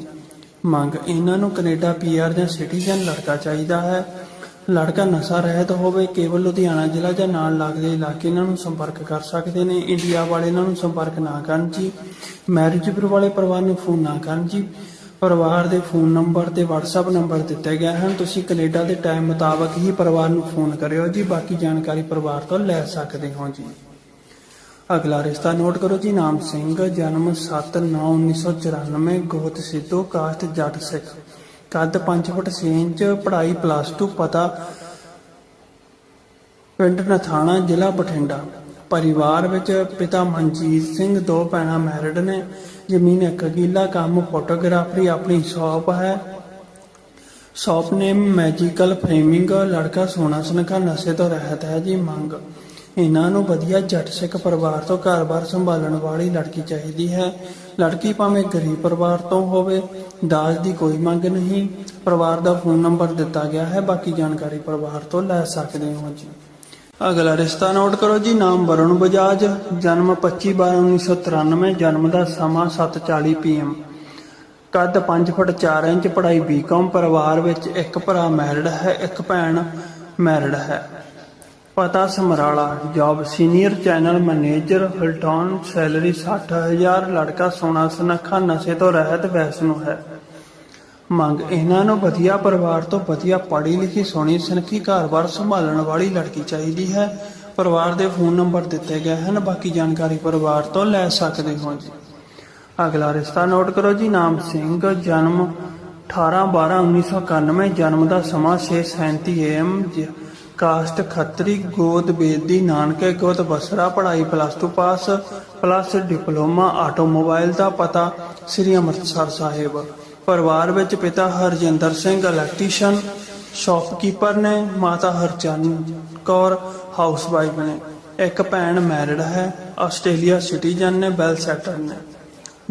A: ਮੰਗ, ਇਹਨਾਂ ਨੂੰ ਕੈਨੇਡਾ ਪੀਆਰ ਜਾਂ ਸਿਟੀਜ਼ਨ ਲੜਕਾ ਚਾਹੀਦਾ ਹੈ। ਲੜਕਾ ਨਸ਼ਾ ਰਹਿਤ ਹੋਵੇ, ਕੇਵਲ ਲੁਧਿਆਣਾ ਜ਼ਿਲ੍ਹਾ ਜਾਂ ਨਾਲ ਲੱਗਦੇ ਇਲਾਕੇ ਇਹਨਾਂ ਨੂੰ ਸੰਪਰਕ ਕਰ ਸਕਦੇ ਨੇ। ਇੰਡੀਆ ਵਾਲੇ ਇਹਨਾਂ ਨੂੰ ਸੰਪਰਕ ਨਾ ਕਰਨ ਜੀ। ਮੈਰਿਜ ਵਾਲੇ ਪਰਿਵਾਰ ਨੂੰ ਫੋਨ ਨਾ ਕਰਨ ਜੀ। ਪਰਿਵਾਰ ਦੇ ਫੋਨ ਨੰਬਰ ਤੇ WhatsApp ਨੰਬਰ ਦਿੱਤੇ ਗਏ ਹਨ। ਤੁਸੀਂ ਕੈਨੇਡਾ ਦੇ ਟਾਈਮ ਮੁਤਾਬਕ ਹੀ ਪਰਿਵਾਰ ਨੂੰ ਫੋਨ ਕਰਿਓ ਜੀ। ਬਾਕੀ ਜਾਣਕਾਰੀ ਪਰਿਵਾਰ ਤੋਂ ਲੈ ਸਕਦੇ ਹੋ ਜੀ। ਅਗਲਾ ਰਿਸ਼ਤਾ ਨੋਟ ਕਰੋ ਜੀ। ਨਾਮ ਸਿੰਘ, ਜਨਮ 7/9/1994 ਗੋਤ ਸਿੱਧੂ ਕਾਸਟ ਜੱਟ ਸਿੱਖ। ਕੱਦ 5 ਫੁੱਟ 6 ਇੰਚ, ਪੜ੍ਹਾਈ ਪਲੱਸ 2 ਪਤਾ। ਪਿੰਡ ਨਥਾਣਾ, ਜ਼ਿਲ੍ਹਾ ਬਠਿੰਡਾ। ਪਰਿਵਾਰ ਵਿੱਚ ਪਿਤਾ ਮਨਜੀਤ ਸਿੰਘ, ਦੋ ਭੈਣਾਂ ਮੈਰਿਡ ਨੇ। ਜ਼ਮੀਨ ਇੱਕ ਕਿੱਲਾ ਕੰਮ ਫੋਟੋਗ੍ਰਾਫਰੀ ਆਪਣੀ ਸ਼ਾਪ ਹੈ। ਸ਼ਾਪ ਨੇਮ ਮੈਜੀਕਲ ਫਰੇਮਿੰਗ ਲੜਕਾ ਸੋਨਾ ਸੁਨੱਖਾ, ਨਸ਼ੇ ਤੋਂ ਰਹਿਤ ਹੈ ਜੀ, ਮੰਗ। ਇਹਨਾਂ ਨੂੰ ਵਧੀਆ ਜੱਟ ਸਿੱਖ ਪਰਿਵਾਰ ਤੋਂ ਘਰ-ਬਾਰ ਸੰਭਾਲਣ ਵਾਲੀ ਲੜਕੀ ਚਾਹੀਦੀ ਹੈ। ਲੜਕੀ ਭਾਵੇਂ ਗਰੀਬ ਪਰਿਵਾਰ ਤੋਂ ਹੋਵੇ, ਦਾਜ ਦੀ ਕੋਈ ਮੰਗ ਨਹੀਂ। ਪਰਿਵਾਰ ਦਾ ਫੋਨ ਨੰਬਰ ਦਿੱਤਾ ਗਿਆ ਹੈ, ਬਾਕੀ ਜਾਣਕਾਰੀ ਪਰਿਵਾਰ ਤੋਂ ਲੈ ਸਕਦੇ ਹੋ ਜੀ। ਅਗਲਾ ਰਿਸ਼ਤਾ ਨੋਟ ਕਰੋ ਜੀ, ਨਾਮ ਵਰੁਣ ਬਜਾਜ, ਜਨਮ 25/12/1993 ਜਨਮ ਦਾ ਸਮਾਂ 7:40 ਪੀਐਮ ਕੱਦ 5 ਫੁੱਟ 4 ਇੰਚ, ਪੜ੍ਹਾਈ ਬੀਕਾਮ ਪਰਿਵਾਰ ਵਿੱਚ ਇੱਕ ਭਰਾ ਮੈਰਿਡ ਹੈ, ਇੱਕ ਭੈਣ ਮੈਰਿਡ ਹੈ। ਪਤਾ Samrala, job senior channel manager Hilton salary 60000 ਲੜਕਾ ਸੋਨਾ ਸੁਨੱਖਾ, ਨਸ਼ੇ ਤੋਂ ਰਹਿਤ ਵੈਸਨੂੰ ਹੈ। ਮੰਗ, ਇਹਨਾਂ ਨੂੰ ਵਧੀਆ ਪਰਿਵਾਰ ਤੋਂ ਵਧੀਆ ਪੜ੍ਹੀ ਲਿਖੀ ਸੋਹਣੀ ਸੁਨੱਖੀ ਘਰ-ਬਾਰ ਸੰਭਾਲਣ ਵਾਲੀ ਲੜਕੀ ਚਾਹੀਦੀ ਹੈ। ਪਰਿਵਾਰ ਦੇ ਫੋਨ ਨੰਬਰ ਦਿੱਤੇ ਗਏ ਹਨ, ਬਾਕੀ ਜਾਣਕਾਰੀ ਪਰਿਵਾਰ ਤੋਂ ਲੈ ਸਕਦੇ ਹੋ ਜੀ। ਅਗਲਾ ਰਿਸ਼ਤਾ ਨੋਟ ਕਰੋ ਜੀ, ਨਾਮ ਸਿੰਘ, ਜਨਮ 18 12 1991 ਜਨਮ ਦਾ ਸਮਾਂ 6:37 AM ਕਾਸਟ ਖੱਤਰੀ ਗੋਦ ਬੇਦੀ ਨਾਨਕੇ ਗੋਦ ਬਸਰਾ ਪੜ੍ਹਾਈ plus 2 pass plus diploma automobile ਦਾ ਪਤਾ ਸ੍ਰੀ ਅੰਮ੍ਰਿਤਸਰ ਸਾਹਿਬ। ਪਰਿਵਾਰ ਵਿੱਚ ਪਿਤਾ ਹਰਜਿੰਦਰ ਸਿੰਘ ਇਲੈਕਟ੍ਰੀਸ਼ੀਅਨ ਸ਼ਾਪਕੀਪਰ ਨੇ, ਮਾਤਾ ਹਰਚੰਦ ਕੌਰ ਹਾਊਸਵਾਈਫ ਨੇ। ਇੱਕ ਭੈਣ ਮੈਰਿਡ ਹੈ, ਆਸਟ੍ਰੇਲੀਆ ਸਿਟੀਜ਼ਨ ਨੇ ਵੈਲ ਸੈਟਲ ਨੇ।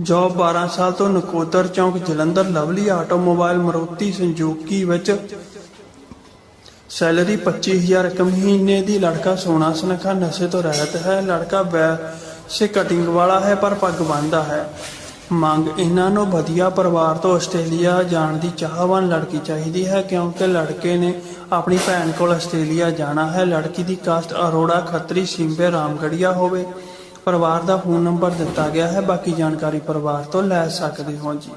A: ਜੋਬ 12 ਸਾਲ ਤੋਂ ਨਕੋਦਰ ਚੌਂਕ ਜਲੰਧਰ ਲਵਲੀ ਆਟੋਮੋਬਾਈਲ ਮਰੂਤੀ ਸੰਜੋਗੀ ਵਿੱਚ ਸੈਲਰੀ 25000 ਇੱਕ ਮਹੀਨੇ ਦੀ, ਲੜਕਾ ਸੋਨਾ ਸੁਨੱਖਾ, ਨਸ਼ੇ ਤੋਂ ਰਹਿਤ ਹੈ। ਲੜਕਾ ਵੈਸੇ ਕਟਿੰਗ ਵਾਲਾ ਹੈ, ਪਰ ਪੱਗ ਬੰਨ੍ਹਦਾ ਹੈ। ਮੰਗ ਇਹਨਾਂ ਨੂੰ ਵਧੀਆ ਪਰਿਵਾਰ ਤੋਂ ਆਸਟ੍ਰੇਲੀਆ ਜਾਣ ਦੀ ਚਾਹਵਾਨ ਲੜਕੀ ਚਾਹੀਦੀ ਹੈ, ਕਿਉਂਕਿ ਲੜਕੇ ਨੇ ਆਪਣੀ ਭੈਣ ਕੋਲ ਆਸਟ੍ਰੇਲੀਆ ਜਾਣਾ ਹੈ। ਲੜਕੀ ਦੀ ਕਾਸਟ ਅਰੋੜਾ, ਖੱਤਰੀ, ਸਿੰਬੇ ਰਾਮਗੜੀਆ ਹੋਵੇ। ਪਰਿਵਾਰ ਦਾ ਫੋਨ ਨੰਬਰ ਦਿੱਤਾ ਗਿਆ ਹੈ। ਬਾਕੀ ਜਾਣਕਾਰੀ ਪਰਿਵਾਰ ਤੋਂ ਲੈ ਸਕਦੇ ਹੋ ਜੀ।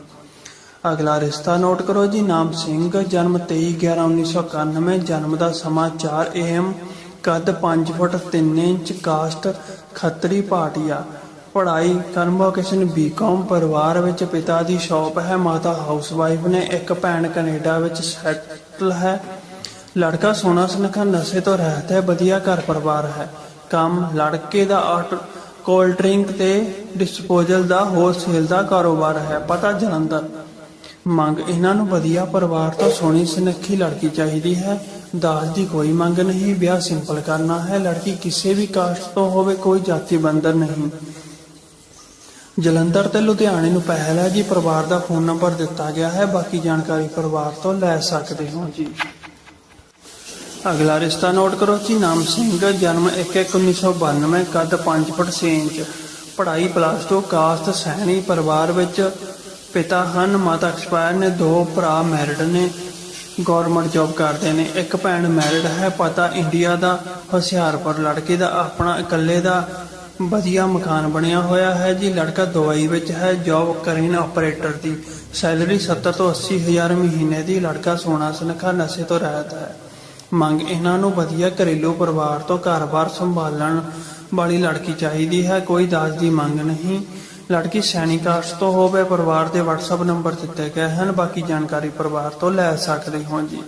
A: ਅਗਲਾ ਰਿਸ਼ਤਾ ਨੋਟ ਕਰੋ ਜੀ, ਨਾਮ ਸਿੰਘ, ਜਨਮ 23/11/1991 ਜਨਮ ਦਾ ਸਮਾਂ 4 AM, ਕੱਦ 5 foot 3 inch caste Khatri Bhatia ਪੜ੍ਹਾਈ ਕਨਵੋਕੇਸ਼ਨ ਬੀਕਾਮ ਪਰਿਵਾਰ ਵਿੱਚ ਪਿਤਾ ਦੀ ਸ਼ੌਪ ਹੈ, ਮਾਤਾ ਹਾਊਸਵਾਈਫ ਨੇ ਇੱਕ ਭੈਣ ਕੈਨੇਡਾ ਵਿੱਚ ਸੈਟਲ ਹੈ। ਲੜਕਾ ਸੋਨਾ ਸੁਨੱਖਾ ਨਸ਼ੇ ਤੋਂ ਰਹਿਤ ਹੈ, ਵਧੀਆ ਘਰ ਪਰਿਵਾਰ ਹੈ। ਕੰਮ, ਲੜਕੇ ਦਾ ਆਟ ਕੋਲਡ ਡਰਿੰਕ ਤੇ ਡਿਸਪੋਜ਼ਲ ਦਾ ਹੋਲਸੇਲ ਦਾ ਕਾਰੋਬਾਰ ਹੈ। ਪਤਾ ਜਲੰਧਰ ਮੰਗ ਇਹਨਾਂ ਨੂੰ ਵਧੀਆ ਪਰਿਵਾਰ ਤੋਂ ਸੋਹਣੀ ਸੁਨੱਖੀ ਲੜਕੀ ਚਾਹੀਦੀ ਹੈ। ਦਾਜ ਦੀ ਕੋਈ ਮੰਗ ਨਹੀਂ, ਵਿਆਹ ਸਿੰਪਲ ਕਰਨਾ ਹੈ। ਲੜਕੀ ਕਿਸੇ ਵੀ ਕਾਸਟ ਤੋਂ ਹੋਵੇ, ਕੋਈ ਜਾਤੀ ਬੰਧਨ ਨਹੀਂ। ਜਲੰਧਰ ਤੇ ਲੁਧਿਆਣੇ ਨੂੰ ਪਹਿਲ ਹੈ ਜੀ, ਪਰਿਵਾਰ ਦਾ ਫੋਨ ਨੰਬਰ ਦਿੱਤਾ ਗਿਆ ਹੈ। ਬਾਕੀ ਜਾਣਕਾਰੀ ਪਰਿਵਾਰ ਤੋਂ ਲੈ ਸਕਦੇ ਹੋ ਜੀ। ਅਗਲਾ ਰਿਸ਼ਤਾ ਨੋਟ ਕਰੋ ਜੀ, ਨਾਮ ਸਿੰਘ, ਜਨਮ 1/1992 ਕੱਦ 5 ਫੁੱਟ 6 ਇੰਚ। ਪੜ੍ਹਾਈ ਪਲੱਸ 2 ਕਾਸਟ ਸਹਿਣੀ ਪਰਿਵਾਰ ਵਿੱਚ ਪਿਤਾ ਹਨ, ਮਾਤਾ ਐਕਸਪਾਇਰ ਨੇ, ਦੋ ਭਰਾ ਮੈਰਿਡ ਨੇ ਗਵਰਨਮੈਂਟ ਜੌਬ ਕਰਦੇ ਨੇ। ਇੱਕ ਭੈਣ ਮੈਰਿਡ ਹੈ, ਪਤਾ ਇੰਡੀਆ ਦਾ, ਹੁਸ਼ਿਆਰਪੁਰ ਲੜਕੇ ਦਾ, ਆਪਣਾ ਇਕੱਲੇ ਦਾ ਵਧੀਆ ਮਕਾਨ ਬਣਿਆ ਹੋਇਆ ਹੈ ਜੀ। ਲੜਕਾ ਦੁਬਈ ਵਿੱਚ ਹੈ, ਜੌਬ ਕਰੀਨ ਆਪਰੇਟਰ ਦੀ। ਸੈਲਰੀ 70 ਤੋਂ 80 ਹਜ਼ਾਰ ਮਹੀਨੇ ਦੀ, ਲੜਕਾ ਸੋਨਾ ਸੁਨੱਖਾ ਨਸ਼ੇ ਤੋਂ ਰਹਿਤ ਹੈ। ਮੰਗ ਇਹਨਾਂ ਨੂੰ ਵਧੀਆ ਘਰੇਲੂ ਪਰਿਵਾਰ ਤੋਂ ਘਰ-ਬਾਰ ਸੰਭਾਲਣ ਵਾਲੀ ਲੜਕੀ ਚਾਹੀਦੀ ਹੈ। ਕੋਈ ਦਾਜ ਦੀ ਮੰਗ ਨਹੀਂ। ਲੜਕੀ ਸੈਨਿਕ ਕਾਸਟ ਤੋਂ ਹੋਵੇ, ਪਰਿਵਾਰ ਦੇ WhatsApp ਨੰਬਰ ਦਿੱਤੇ ਗਏ ਹਨ, ਬਾਕੀ ਜਾਣਕਾਰੀ ਪਰਿਵਾਰ ਤੋਂ ਲੈ ਸਕਦੇ ਹੋ ਜੀ।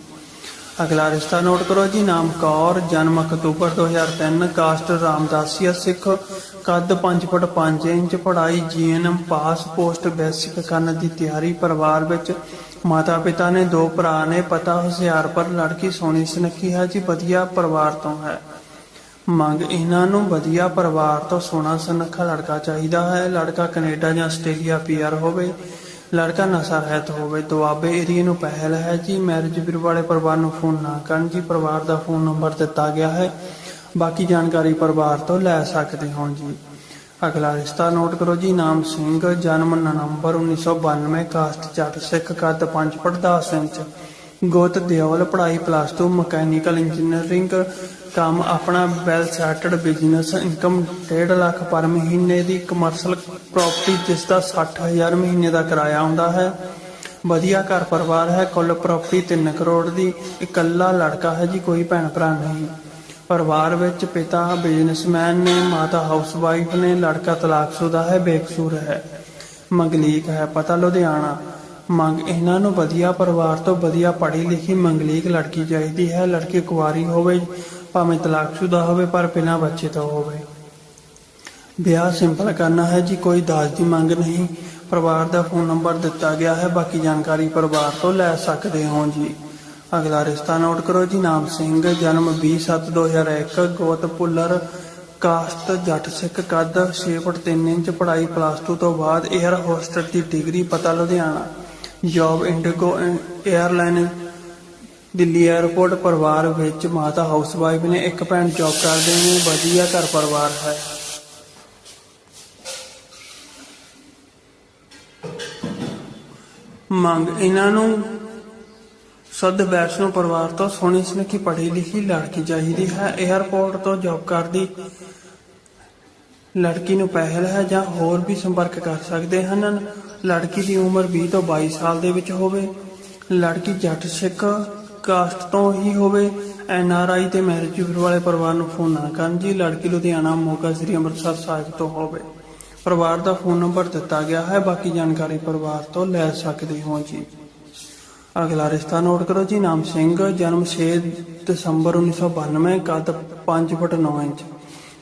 A: ਅਗਲਾ ਰਿਸ਼ਤਾ ਨੋਟ ਕਰੋ ਜੀ, ਨਾਮ ਕੌਰ, ਜਨਮ ਅਕਤੂਬਰ 2003 ਕਾਸਟ ਰਾਮਦਾਸੀਆ ਸਿੱਖ, ਕੱਦ 5 ਫੁੱਟ 5 ਇੰਚ, ਪੜ੍ਹਾਈ ਜੀਐਨਐਮ ਪਾਸ, ਪੋਸਟ ਬੇਸਿਕ ਕਰਨ ਦੀ ਤਿਆਰੀ, ਪਰਿਵਾਰ ਵਿੱਚ ਮਾਤਾ ਪਿਤਾ ਨੇ ਦੋ ਭਰਾ ਨੇ ਪਤਾ ਹੁਸ਼ਿਆਰਪੁਰ ਲੜਕੀ ਸੋਹਣੀ ਸੁਨੱਖੀ ਹੈ ਜੀ, ਵਧੀਆ ਪਰਿਵਾਰ ਤੋਂ ਹੈ। ਮੰਗ, ਇਹਨਾਂ ਨੂੰ ਵਧੀਆ ਪਰਿਵਾਰ ਤੋਂ ਸੋਹਣਾ ਸੁਨੱਖਾ ਲੜਕਾ ਚਾਹੀਦਾ ਹੈ। ਲੜਕਾ ਕੈਨੇਡਾ ਜਾਂ ਆਸਟ੍ਰੇਲੀਆ ਪੀਆਰ ਹੋਵੇ, ਲੜਕਾ ਨਸ਼ਾ ਰਹਿਤ ਹੋਵੇ, ਦੁਆਬੇ ਏਰੀਏ ਨੂੰ ਪਹਿਲ ਹੈ ਜੀ ਮੈਰਿਜ ਬਿਊਰੋ ਵਾਲੇ ਪਰਿਵਾਰ ਨੂੰ ਫੋਨ ਨਾ ਕਰਨ ਜੀ ਪਰਿਵਾਰ ਦਾ ਫੋਨ ਨੰਬਰ ਦਿੱਤਾ ਗਿਆ ਹੈ। ਬਾਕੀ ਜਾਣਕਾਰੀ ਪਰਿਵਾਰ ਤੋਂ ਲੈ ਸਕਦੇ ਹੋ ਜੀ। ਅਗਲਾ ਰਿਸ਼ਤਾ ਨੋਟ ਕਰੋ ਜੀ, ਨਾਮ ਸਿੰਘ, ਜਨਮ ਨਵੰਬਰ 1992 ਕਾਸਟ ਜੱਟ ਸਿੱਖ ਕੱਦ 5 ਫੁੱਟ 10 ਇੰਚ ਗੋਤ ਦਿਓਲ, ਪੜ੍ਹਾਈ ਪਲੱਸ 2 ਮਕੈਨੀਕਲ ਇੰਜੀਨੀਅਰਿੰਗ ਕੰਮ ਆਪਣਾ well settled business income 1.5 lakh per ਮਹੀਨੇ ਦੀ ਕਮਰਸ਼ਲ ਪ੍ਰਾਪਰਟੀ ਜਿਸ ਦਾ 60000 ਮਹੀਨੇ ਦਾ ਕਿਰਾਇਆ ਆਉਂਦਾ ਹੈ। ਵਧੀਆ ਘਰ ਪਰਿਵਾਰ ਹੈ, ਕੁੱਲ ਪ੍ਰਾਪਰਟੀ 3 ਕਰੋੜ ਦੀ, ਇਕੱਲਾ ਲੜਕਾ ਹੈ ਜੀ, ਕੋਈ ਭੈਣ ਭਰਾ ਨਹੀਂ। ਪਰਿਵਾਰ ਵਿੱਚ ਪਿਤਾ ਬਿਜ਼ਨਸਮੈਨ ਨੇ, ਮਾਤਾ ਹਾਊਸਵਾਈਫ ਨੇ, ਲੜਕਾ ਤਲਾਕਸ਼ੁਦਾ ਹੈ, ਬੇਕਸੂਰ ਹੈ। ਮੰਗਲੀਕ ਹੈ, ਪਤਾ ਲੁਧਿਆਣਾ। ਮੰਗ ਇਹਨਾਂ ਨੂੰ ਵਧੀਆ ਪਰਿਵਾਰ ਤੋਂ ਵਧੀਆ ਪੜ੍ਹੀ ਲਿਖੀ ਮੰਗਲੀਕ ਲੜਕੀ ਚਾਹੀਦੀ ਹੈ। ਲੜਕੀ ਕੁਆਰੀ ਹੋਵੇ ਭਾਵੇਂ ਤਲਾਕਸ਼ੁਦਾ ਹੋਵੇ, ਪਰ ਬਿਨਾਂ ਬੱਚੇ ਤੋਂ ਹੋਵੇ। ਵਿਆਹ ਸਿੰਪਲ ਕਰਨਾ ਹੈ ਜੀ, ਕੋਈ ਦਾਜ ਦੀ ਮੰਗ ਨਹੀਂ। ਪਰਿਵਾਰ ਦਾ ਫੋਨ ਨੰਬਰ ਦਿੱਤਾ ਗਿਆ ਹੈ, ਬਾਕੀ ਜਾਣਕਾਰੀ ਪਰਿਵਾਰ ਤੋਂ ਲੈ ਸਕਦੇ ਹੋ ਜੀ। ਅਗਲਾ ਰਿਸ਼ਤਾ ਨੋਟ ਕਰੋ ਜੀ, ਨਾਮ ਸਿੰਘ, ਜਨਮ 20/7/2001 ਗੋਤ ਪੁੱਲਰ ਕਾਸਟ ਜੱਟ ਸਿੱਖ, ਕੱਦ 6 ਫੁੱਟ 3 ਇੰਚ, ਪੜ੍ਹਾਈ ਪਲੱਸ 2 ਤੋਂ ਬਾਅਦ 에ਅਰ ਹੋਸਟਰ ਦੀ ਡਿਗਰੀ ਪਤਾ Ludhiana. Job IndiGo airline Delhi airport ਪਰਿਵਾਰ ਵਿੱਚ ਮਾਤਾ ਹਾਊਸਵਾਈਫ ਨੇ ਇੱਕ ਭੈਣ ਜੌਬ ਕਰਦੇ ਨੇ ਵਧੀਆ ਘਰ ਪਰਿਵਾਰ ਹੈ। ਮੰਗ ਇਹਨਾਂ ਨੂੰ। ਸਦ ਵੈਸ਼ਨੋ ਪਰਿਵਾਰ ਤੋਂ ਸੋਹਣੀ ਸੁਨੱਖੀ ਪੜ੍ਹੀ ਲਿਖੀ ਲੜਕੀ ਚਾਹੀਦੀ ਹੈ। 에ਅਰਪੋਰਟ ਤੋਂ ਜੌਬ ਕਰਦੀ ਲੜਕੀ ਨੂੰ ਪਹਿਲ ਹੈ ਜਾਂ ਹੋਰ ਵੀ ਸੰਪਰਕ ਕਰ ਸਕਦੇ ਹਨ। ਲੜਕੀ ਦੀ ਉਮਰ 20 ਤੋਂ 22 ਸਾਲ ਦੇ ਵਿੱਚ ਹੋਵੇ। ਲੜਕੀ ਜੱਟ ਸਿੱਖ ਕਾਸਟ ਤੋਂ ਹੀ ਹੋਵੇ, ਐਨ ਆਰ ਆਈ ਤੇ ਮੈਰਿਜ ਵਾਲੇ ਪਰਿਵਾਰ ਨੂੰ ਫੋਨ ਨਾ ਕਰਨ ਜੀ। ਲੜਕੀ ਲੁਧਿਆਣਾ, ਮੋਗਾ, ਸ੍ਰੀ ਅੰਮ੍ਰਿਤਸਰ ਸਾਹਿਬ ਤੋਂ ਹੋਵੇ। ਪਰਿਵਾਰ ਦਾ ਫੋਨ ਨੰਬਰ ਦਿੱਤਾ ਗਿਆ ਹੈ। ਬਾਕੀ ਜਾਣਕਾਰੀ ਪਰਿਵਾਰ ਤੋਂ ਲੈ ਸਕਦੇ ਹੋ ਜੀ। ਅਗਲਾ ਰਿਸ਼ਤਾ ਨੋਟ ਕਰੋ ਜੀ। ਨਾਮ ਸਿੰਘ, ਜਨਮ 6 ਦਸੰਬਰ 1992 ਕੱਦ 5 ਫੁੱਟ 9 ਇੰਚ।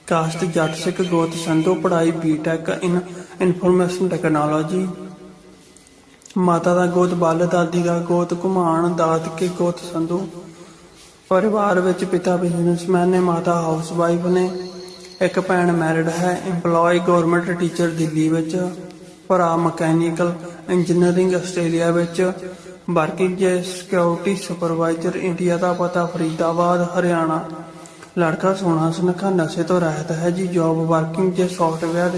A: ਕਾਸਟ ਜੱਟ ਸਿੱਖ ਗੋਤ ਸੰਧੂ, ਪੜ੍ਹਾਈ ਬੀਟੈਕ ਇਨ ਇਨਫੋਰਮੇਸ਼ਨ ਟੈਕਨੋਲੋਜੀ ਮਾਤਾ ਦਾ ਗੋਤ, ਬਲ ਦਾਦੀ ਦਾ ਗੋਤ, ਘੁਮਾਣ ਦਾਦ ਕੇ ਗੋਤ ਸੰਧੂ। ਪਰਿਵਾਰ ਵਿੱਚ ਪਿਤਾ ਬਿਜ਼ਨਸਮੈਨ ਨੇ, ਮਾਤਾ ਹਾਊਸ ਵਾਈਫ ਨੇ। ਇੱਕ ਭੈਣ ਮੈਰਿਡ ਹੈ EMPLOYE ਗਵਰਨਮੈਂਟ ਟੀਚਰ ਦਿੱਲੀ ਵਿੱਚ। ਭਰਾ ਮਕੈਨੀਕਲ ਇੰਜੀਨੀਅਰਿੰਗ ਆਸਟ੍ਰੇਲੀਆ ਵਿੱਚ। ਵਰਕਿੰਗ ਜੇ ਸਿਕਿਉਰਿਟੀ ਸੁਪਰਵਾਈਜ਼ਰ ਇੰਡੀਆ ਦਾ ਪਤਾ, ਫਰੀਦਾਬਾਦ, ਹਰਿਆਣਾ। ਲੜਕਾ ਸੋਹਣਾ ਸੁਨੱਖਾ, ਨਸ਼ੇ ਤੋਂ ਰਹਿਤ ਹੈ ਜੀ। ਜੌਬ ਵਰਕਿੰਗ ਜੇ ਸੌਫਟਵੇਅਰ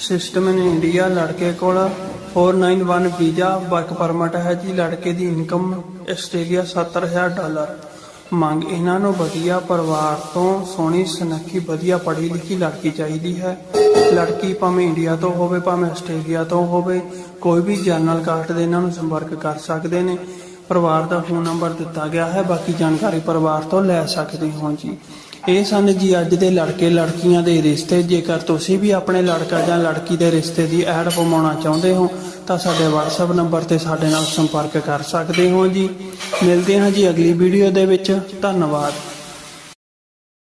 A: ਸਿਸਟਮ ਇਨ ਇੰਡੀਆ ਲੜਕੇ ਕੋਲ 491 ਵੀਜ਼ਾ ਵਰਕ ਪਰਮਿਟ ਹੈ ਜੀ। ਲੜਕੇ ਦੀ ਇਨਕਮ ਆਸਟ੍ਰੇਲੀਆ 70000 ਡਾਲਰ। ਮੰਗ ਇਹਨਾਂ ਨੂੰ ਵਧੀਆ ਪਰਿਵਾਰ ਤੋਂ ਸੋਹਣੀ, ਸੁਨੱਖੀ, ਵਧੀਆ ਪੜ੍ਹੀ ਲਿਖੀ ਲੜਕੀ ਚਾਹੀਦੀ ਹੈ। ਲੜਕੀ ਭਾਵੇਂ ਇੰਡੀਆ ਤੋਂ ਹੋਵੇ, ਭਾਵੇਂ ਆਸਟ੍ਰੇਲੀਆ ਤੋਂ ਹੋਵੇ, ਕੋਈ ਵੀ ਜਰਨਲ ਕਾਸਟ ਦੇ ਇਹਨਾਂ ਨੂੰ ਸੰਪਰਕ ਕਰ ਸਕਦੇ ਨੇ। ਪਰਿਵਾਰ ਦਾ ਫੋਨ ਨੰਬਰ ਦਿੱਤਾ ਗਿਆ ਹੈ। ਬਾਕੀ ਜਾਣਕਾਰੀ ਪਰਿਵਾਰ ਤੋਂ ਲੈ ਸਕਦੇ ਹੋ ਜੀ। ਇਹ ਸਨ ਜੀ ਅੱਜ ਦੇ ਲੜਕੇ ਲੜਕੀਆਂ ਦੇ ਰਿਸ਼ਤੇ। ਜੇਕਰ ਤੁਸੀਂ ਵੀ ਆਪਣੇ ਲੜਕਾ ਜਾਂ ਲੜਕੀ ਦੇ ਰਿਸ਼ਤੇ ਦੀ ਐਡ ਪਵਾਉਣਾ ਚਾਹੁੰਦੇ ਹੋ, ਤਾਂ ਸਾਡੇ WhatsApp ਨੰਬਰ ਤੇ ਸਾਡੇ ਨਾਲ ਸੰਪਰਕ ਕਰ ਸਕਦੇ ਹੋ ਜੀ। ਮਿਲਦੇ ਹਾਂ ਜੀ ਅਗਲੀ ਵੀਡੀਓ ਦੇ ਵਿੱਚ। ਧੰਨਵਾਦ।